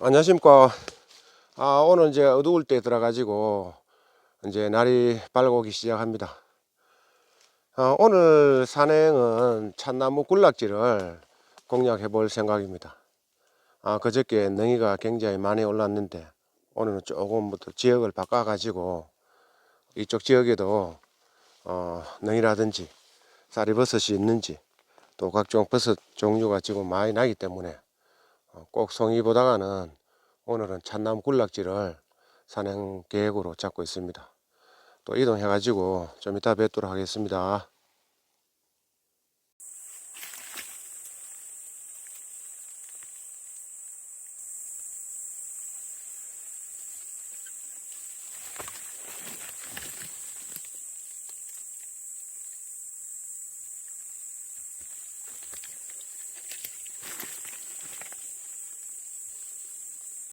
안녕하십니까. 아, 오늘 이제 어두울 때 들어 가지고 이제 날이 밝아오기 시작합니다. 아, 오늘 산행은 참나무 군락지를 공략해 볼 생각입니다. 아, 그저께 능이가 굉장히 많이 올랐는데 오늘은 조금부터 지역을 바꿔 가지고 이쪽 지역에도 어, 능이라든지 쌀이버섯이 있는지 또 각종 버섯 종류가 지금 많이 나기 때문에 어, 꼭 송이보다가는 오늘은 참나무 군락지를 산행 계획으로 잡고 있습니다. 또 이동해 가지고 좀 이따 뵙도록 하겠습니다.